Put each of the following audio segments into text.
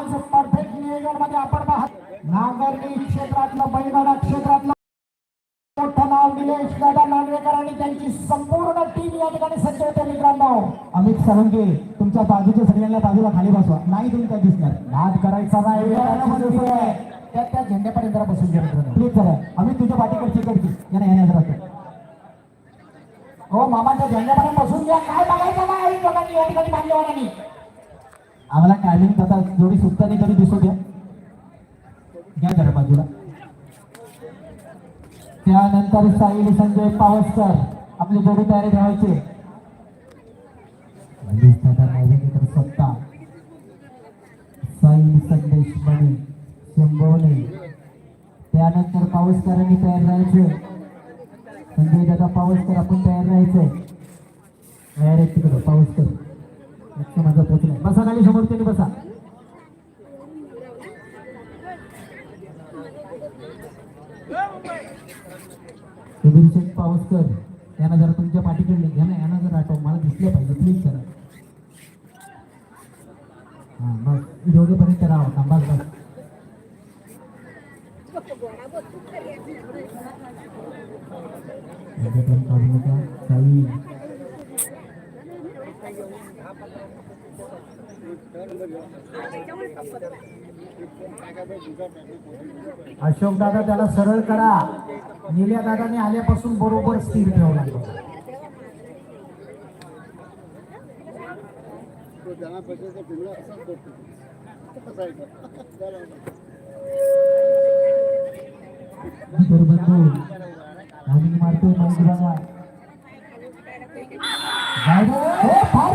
आज परफेक्ट नियोजनमध्ये आपण पाहत नांगरणी क्षेत्रातलं बैलगाडा क्षेत्रातलं मोठं नाव निलेश दादा नांदवेकर आणि त्यांची संपूर्ण टीम या ठिकाणी सज्ज होते मित्रांनो अमित सावंगे तुमच्या बाजूच्या सगळ्यांना बाजूला खाली बसवा नाही तुम्ही काय दिसणार नाद करायचा नाही त्या त्या झेंड्यापर्यंत जरा बसून घ्या मित्रांनो प्लीज चला आम्ही तुझ्या पाठीकडची कडची यांना येण्या जरा हो मामाच्या झेंड्यापर्यंत बसून घ्या काय बघायचं नाही लोकांनी या ठिकाणी मान्यवरांनी आम्हाला टायमिंग आता जोडी सुटताना कधी दिसू द्या. घ्या जरा बाजूला. त्यानंतर साहिल संजय पावसकर आपली जोडी तयारी ठेवायची. म्हणजे मनीष सत्ता. साईल संदेश मणी शंभवणे त्यानंतर पावसकरांनी तयार राहायचे. संजय दादा पावसकर आपण तयार राहायचं. तयार आहे तिकडं पावसकर. लक्ष माझा पोचलाय बसा खाली समोर त्यांनी बसा. सुधीर पावसकर यांना जरा तुमच्या पाठीकडे घ्या ना यांना जर आठव. मला दिसलं पाहिजे प्लीज करा हा बस. दोघेपर्यंत राहा थांबा बस. काढू नका काही अशोक दादा त्याला सरळ करा. निल्या दादाने आल्यापासून बरोबर स्थिर ठेवला. लागला É,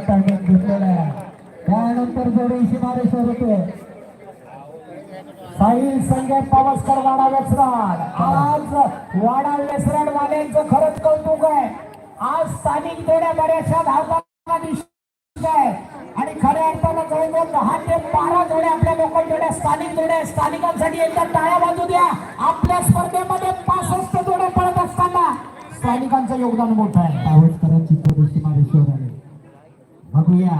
चौपन्न टायमिंग घेतलेला आहे. त्यानंतर जोडी शिमारेश्वर होते साहिल संजय पावसकर वाडा वेसराड. आज वाडा वेसराड वाल्यांचं खरंच कौतुक आहे. आज स्थानिक जोड्या बऱ्याचशा धावताना दिसत आहे. आणि खऱ्या अर्थानं जवळजवळ दहा ते बारा जोड्या आपल्या लोकल जोड्या स्थानिक जोड्या स्थानिकांसाठी एकदा टाळ्या बाजू द्या. आपल्या स्पर्धेमध्ये पासष्ट जोड्या पळत असताना स्थानिकांचं योगदान मोठं आहे. पावसकरांची जोडी शिमारेश्वर आहे बघूया.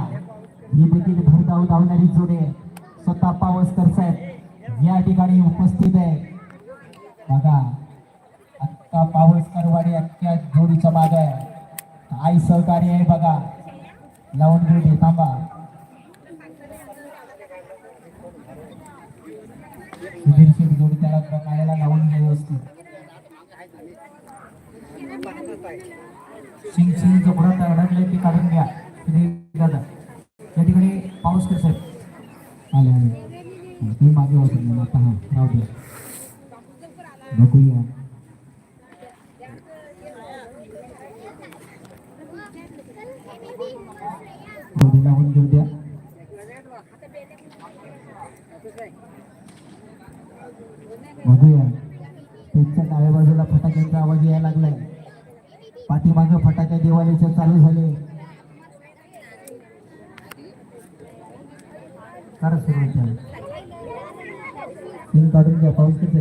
ही देखील भरधाव धावणारी जोडे स्वतः पावसकर साहेब या ठिकाणी उपस्थित आहे. बघा अक्का पावसकरवाडी अख्ख्या जोडीच्या मागे आहे. आई सहकार्य आहे बघा. लावून घेऊ थांबा. सुधीर शेठ जोडी त्याला बघायला लावून घे व्यवस्थित सिंग सिंग जो अडकले ते काढून घ्या सुधीर दादा त्या ठिकाणी पाऊसकर साहेब आले आले हा, तुम्ही मागे होते मला आता हा राहू द्या बघूया जोडी लावून घेऊ द्या बघूया त्यांच्या डाव्या बाजूला फटाक्यांचा आवाज यायला लागलाय. पाठीमागं फटाक्या दिवाळीचे चालू झाले. करा सुरू काढून घ्या पाऊस किती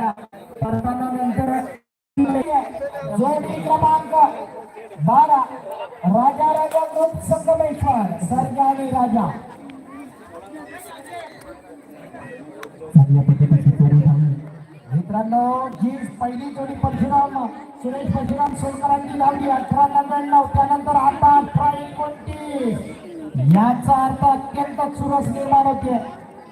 करताना नंतर जोडी क्रमांक बारा राजा राजा ग्रुप संगमेश्वर सर्जा आणि राजा. मित्रांनो जी पहिली जोडी परशुराम सुरेश परशुराम सोलकरांची लावली अठरा नव्याण्णव त्यानंतर आता अठरा एकोणतीस. याचा अर्थ अत्यंत चुरस निर्माण होते.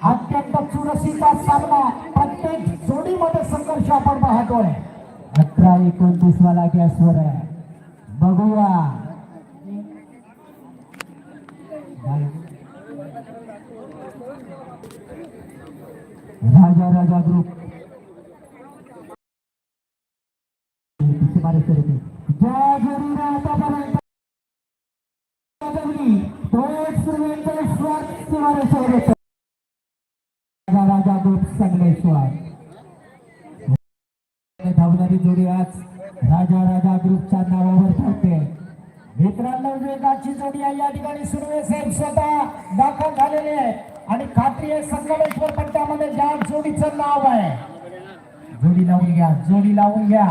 अत्यंत चुरशीचा सामना प्रत्येक जोडीमध्ये संघर्ष आपण पाहतोय. अठरा एकोणतीस वाला गॅसवर आहे. बघूया. राजा राजा ग्रुप राजा राजा संगमेश्वर धावणारी जोडी आज राजा राजा ग्रुपच्या नावावर ठरते मित्रांनो वेगाची जोडी आहे. या ठिकाणी सुर्वे साहेब स्वतः दाखल झालेले आहे आणि खात्री आहे संगमेश्वर पट्ट्यामध्ये ज्या जोडीचं नाव आहे. जोडी लावून घ्या जोडी लावून घ्या.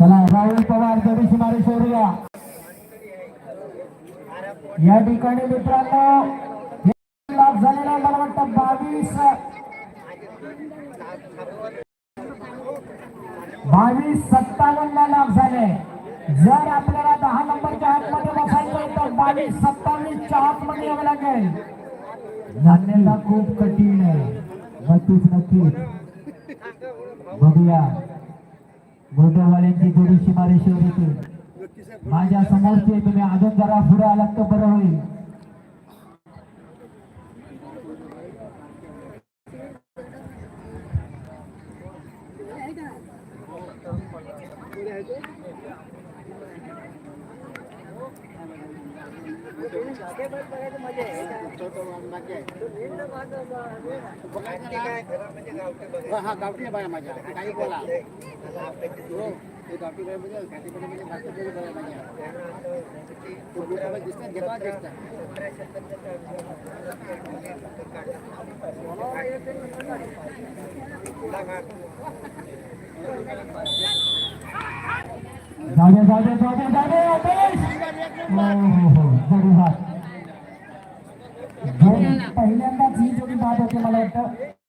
चला राहुल पवार जरी सुमारे सोडूया. या ठिकाणी मित्रांनो लाभ झालेला मला वाटतं बावीस. बावीस सत्तावन्न लाभ झाले. जर आपल्याला दहा नंबरच्या आतमध्ये बसायचं तर बावीस सत्तावीसच्या आतमध्ये यावं लागेल. जाणण्याला खूप कठीण आहे. नक्कीच नक्कीच. बघूया. मोठ्यावाल्यांची जोडीशी मारे शौर्य माझ्या समोरचे तुम्ही अजून जरा पुढे आलात तर बरं होईल. हा गावठी बाया माझ्या काही बोला हो ते गावठी म्हणजे म्हणजे बाया माझ्या दिसतात घेता दिसतात जाऊ दे जाऊ दे जाऊ दे जाऊ दे जोडी हात